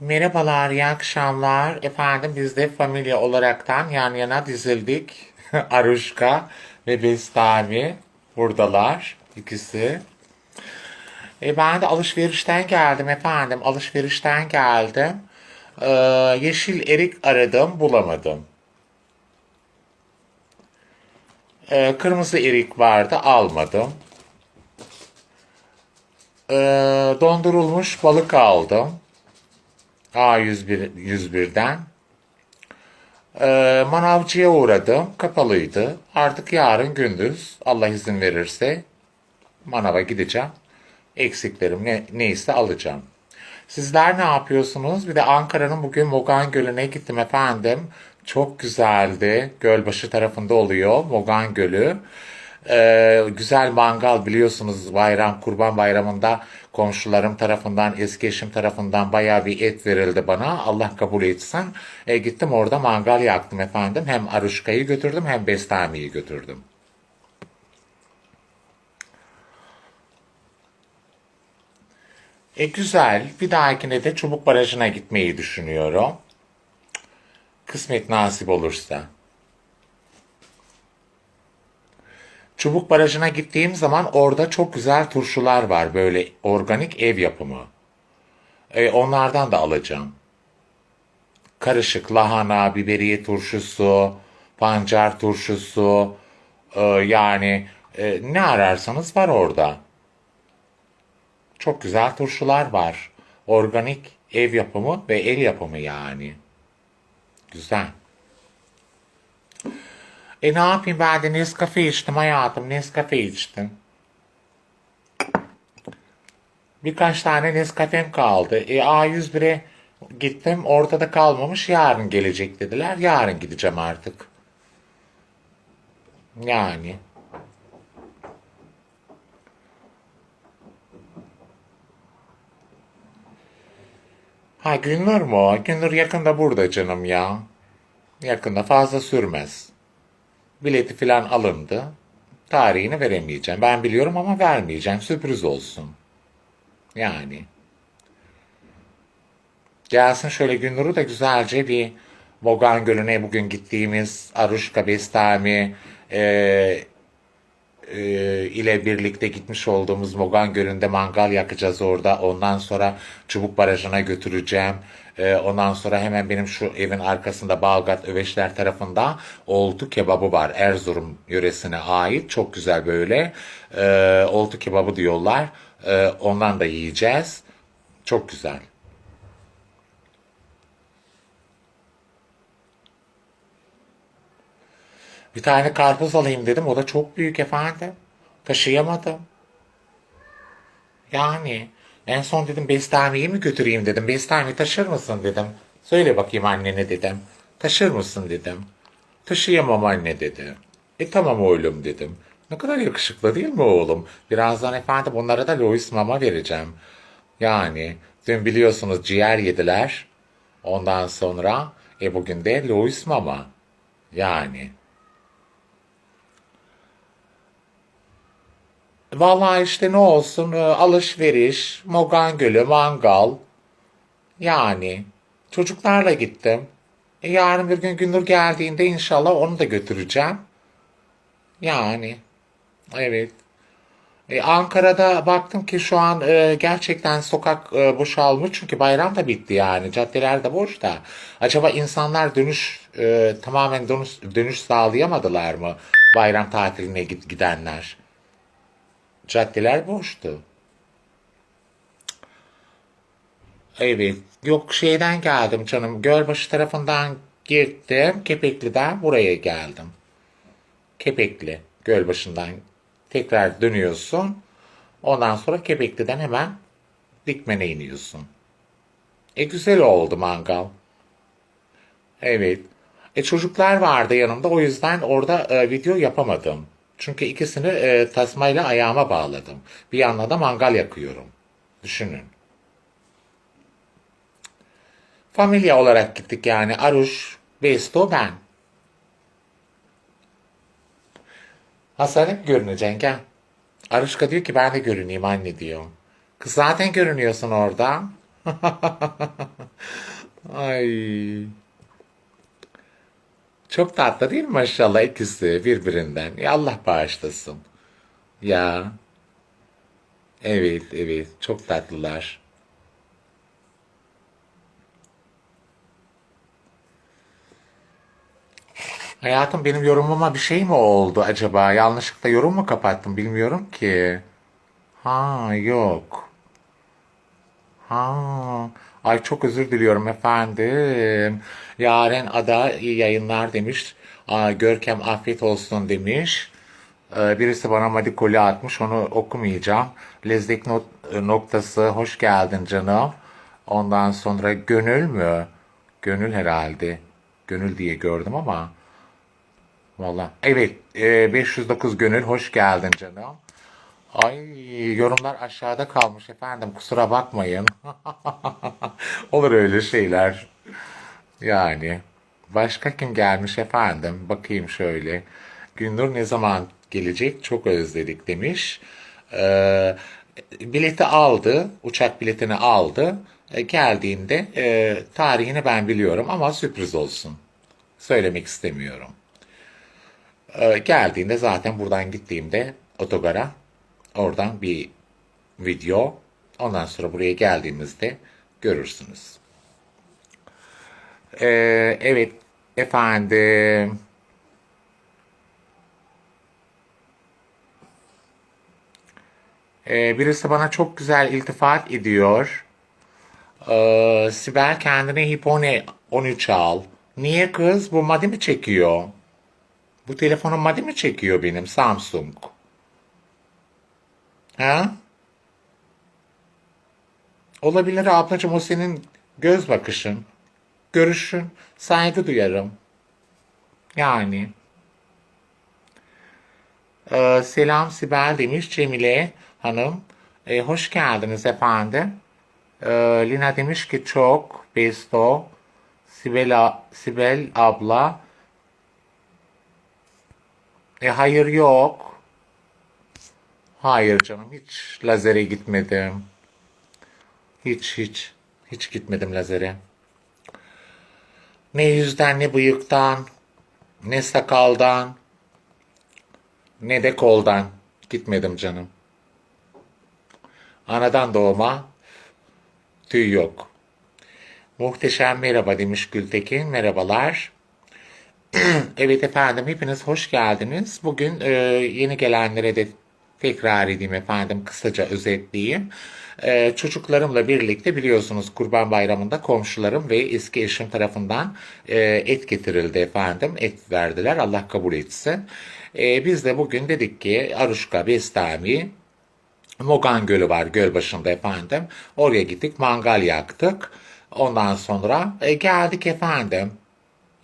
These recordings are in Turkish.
Merhabalar, iyi akşamlar. Efendim biz de familya olaraktan yan yana dizildik. Aruşka ve Bestami buradalar ikisi. E ben de alışverişten geldim efendim. Alışverişten geldim. Ee, yeşil erik aradım, bulamadım. Ee, kırmızı erik vardı, almadım. Ee, dondurulmuş balık aldım. A101 101'den. Ee, manavcıya uğradım. Kapalıydı. Artık yarın gündüz Allah izin verirse manava gideceğim. Eksiklerim ne, neyse alacağım. Sizler ne yapıyorsunuz? Bir de Ankara'nın bugün Mogan Gölü'ne gittim efendim. Çok güzeldi. Gölbaşı tarafında oluyor Mogan Gölü. Ee, güzel mangal biliyorsunuz bayram kurban bayramında komşularım tarafından eski eşim tarafından bayağı bir et verildi bana. Allah kabul etsin. E, gittim orada mangal yaktım efendim. Hem Aruşka'yı götürdüm hem Bestami'yi götürdüm. E güzel. Bir dahakine de Çubuk Barajı'na gitmeyi düşünüyorum. Kısmet nasip olursa. Çubuk Barajı'na gittiğim zaman orada çok güzel turşular var böyle organik ev yapımı. E, onlardan da alacağım. Karışık lahana, biberiye turşusu, pancar turşusu, e, yani e, ne ararsanız var orada. Çok güzel turşular var. Organik ev yapımı ve el yapımı yani. Güzel. E ne yapayım ben de Nescafe içtim hayatım. Nescafe içtim. Birkaç tane Nescafe'm kaldı. E A101'e gittim. Ortada kalmamış. Yarın gelecek dediler. Yarın gideceğim artık. Yani. Ha Günnur mu? o? Günnur yakında burada canım ya. Yakında fazla sürmez. Bileti falan alındı. Tarihini veremeyeceğim. Ben biliyorum ama vermeyeceğim. Sürpriz olsun. Yani. Gelsin şöyle Günnur'u da güzelce bir Bogan Gölü'ne bugün gittiğimiz Aruşka Bestami e, e, ile birlikte gitmiş olduğumuz Mogan Gölü'nde mangal yakacağız orada. Ondan sonra Çubuk Barajı'na götüreceğim. E, ondan sonra hemen benim şu evin arkasında Balgat Öveşler tarafında oltu kebabı var. Erzurum yöresine ait. Çok güzel böyle. E, oltu kebabı diyorlar. E, ondan da yiyeceğiz. Çok güzel. Bir tane karpuz alayım dedim. O da çok büyük efendim. Taşıyamadım. Yani en son dedim Bestami'yi mi götüreyim dedim. Bestami taşır mısın dedim. Söyle bakayım annene dedim. Taşır mısın dedim. Taşıyamam anne dedi. E tamam oğlum dedim. Ne kadar yakışıklı değil mi oğlum? Birazdan efendim onlara da Louis Mama vereceğim. Yani dün biliyorsunuz ciğer yediler. Ondan sonra e bugün de Louis Mama. Yani. Vallahi işte ne olsun e, alışveriş, Mogan Gölü, mangal. Yani çocuklarla gittim. E, yarın bir gün Gündür geldiğinde inşallah onu da götüreceğim. Yani evet. E, Ankara'da baktım ki şu an e, gerçekten sokak e, boşalmış çünkü bayram da bitti yani caddeler de boş da. Acaba insanlar dönüş e, tamamen dönüş, dönüş sağlayamadılar mı bayram tatiline gidenler? Caddeler boştu. Evet. Yok şeyden geldim canım. Gölbaşı tarafından gittim. Kepekli'den buraya geldim. Kepekli. Gölbaşı'ndan tekrar dönüyorsun. Ondan sonra Kepekli'den hemen Dikmen'e iniyorsun. E güzel oldu mangal. Evet. E çocuklar vardı yanımda o yüzden orada e, video yapamadım. Çünkü ikisini e, tasmayla ayağıma bağladım. Bir yandan da mangal yakıyorum. Düşünün. Familya olarak gittik yani. Aruş, Besto, ben. Hasan hep görüneceksin gel. Aruşka diyor ki ben de görüneyim anne diyor. Kız zaten görünüyorsun orada. Ay. Çok tatlı değil mi maşallah ikisi birbirinden. Ya Allah bağışlasın. Ya. Evet, evet. Çok tatlılar. Hayatım benim yorumuma bir şey mi oldu acaba? Yanlışlıkla yorum mu kapattım bilmiyorum ki. Ha yok. Ha. Ay çok özür diliyorum efendim. Yaren Ada iyi yayınlar demiş. Aa, Görkem afiyet olsun demiş. Ee, birisi bana madikoli atmış onu okumayacağım. Lezzet not, noktası hoş geldin canım. Ondan sonra gönül mü? Gönül herhalde. Gönül diye gördüm ama. Valla. Evet. e, 509 gönül hoş geldin canım. Ay yorumlar aşağıda kalmış efendim kusura bakmayın. Olur öyle şeyler. Yani. Başka kim gelmiş efendim? Bakayım şöyle. Gündür ne zaman gelecek? Çok özledik demiş. Ee, bileti aldı. Uçak biletini aldı. E, geldiğinde e, tarihini ben biliyorum ama sürpriz olsun. Söylemek istemiyorum. Ee, geldiğinde zaten buradan gittiğimde otogara oradan bir video ondan sonra buraya geldiğimizde görürsünüz. Ee, evet efendim. Ee, birisi bana çok güzel iltifat ediyor. Ee, Sibel kendine Hipone 13 al. Niye kız? Bu madi mi çekiyor? Bu telefonun madi mi çekiyor benim Samsung? Ha? Olabilir ablacığım o senin göz bakışın, görüşün, saygı duyarım. Yani. Ee, selam Sibel demiş Cemile Hanım. Ee, hoş geldiniz efendim. Ee, Lina demiş ki çok besto. Sibel, Sibel abla. E hayır yok. Hayır canım hiç lazere gitmedim. Hiç hiç. Hiç gitmedim lazere. Ne yüzden ne bıyıktan ne sakaldan ne de koldan gitmedim canım. Anadan doğma tüy yok. Muhteşem merhaba demiş Gültekin. Merhabalar. Evet efendim hepiniz hoş geldiniz. Bugün e, yeni gelenlere de tekrar edeyim efendim kısaca özetleyeyim. E, çocuklarımla birlikte biliyorsunuz Kurban Bayramı'nda komşularım ve eski eşim tarafından e, et getirildi efendim. Et verdiler Allah kabul etsin. E, biz de bugün dedik ki Aruşka, Bestami, Mogan Gölü var göl başında efendim. Oraya gittik mangal yaktık. Ondan sonra e, geldik efendim.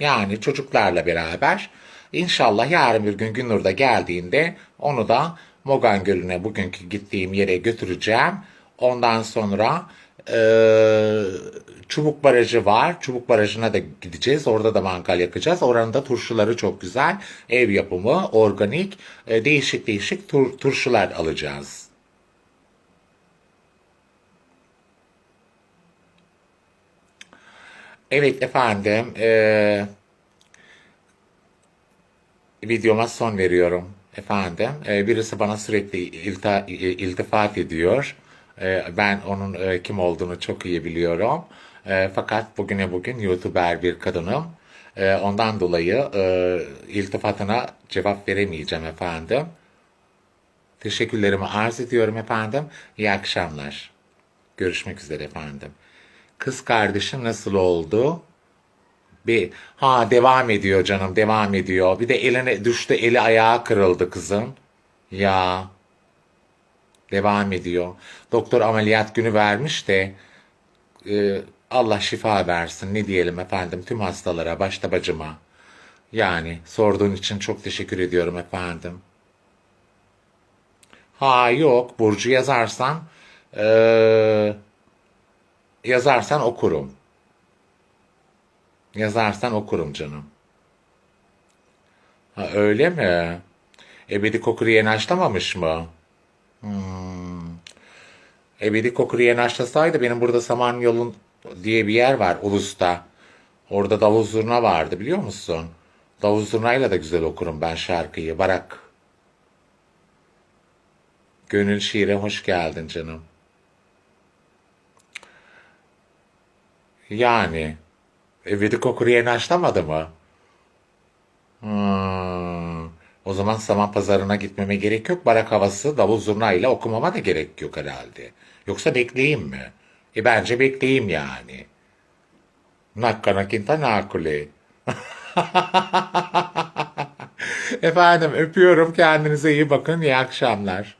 Yani çocuklarla beraber. İnşallah yarın bir gün Günnur'da geldiğinde onu da Mogan Gölü'ne bugünkü gittiğim yere götüreceğim. Ondan sonra e, Çubuk Barajı var. Çubuk Barajı'na da gideceğiz. Orada da mangal yakacağız. Oranın da turşuları çok güzel. Ev yapımı, organik, e, değişik değişik tur, turşular alacağız. Evet efendim, e, videoma son veriyorum efendim. E, birisi bana sürekli ilta, iltifat ediyor. E, ben onun e, kim olduğunu çok iyi biliyorum. E, fakat bugüne bugün YouTuber bir kadınım. E, ondan dolayı e, iltifatına cevap veremeyeceğim efendim. Teşekkürlerimi arz ediyorum efendim. İyi akşamlar. Görüşmek üzere efendim. Kız kardeşim nasıl oldu? Bir, ha devam ediyor canım devam ediyor. Bir de eline düştü eli ayağı kırıldı kızın. Ya devam ediyor. Doktor ameliyat günü vermiş de e, Allah şifa versin ne diyelim efendim tüm hastalara başta bacıma. Yani sorduğun için çok teşekkür ediyorum efendim. Ha yok Burcu yazarsan e, yazarsan okurum. Yazarsan okurum canım. Ha, öyle mi? Ebedi Kokur yeni açlamamış mı? Hmm. Ebedi Kokuriye Naşlasaydı benim burada Samanyolun diye bir yer var Ulus'ta. Orada davul zurna vardı biliyor musun? Davul zurnayla da güzel okurum ben şarkıyı. Barak. Gönül şiire hoş geldin canım. Yani. Ebedi Kokuriye naşlamadı mı? Hmm. O zaman saman pazarına gitmeme gerek yok. Barak havası davul zurna ile okumama da gerek yok herhalde. Yoksa bekleyeyim mi? E bence bekleyeyim yani. Nakkana kinta nakule. Efendim öpüyorum. Kendinize iyi bakın. İyi akşamlar.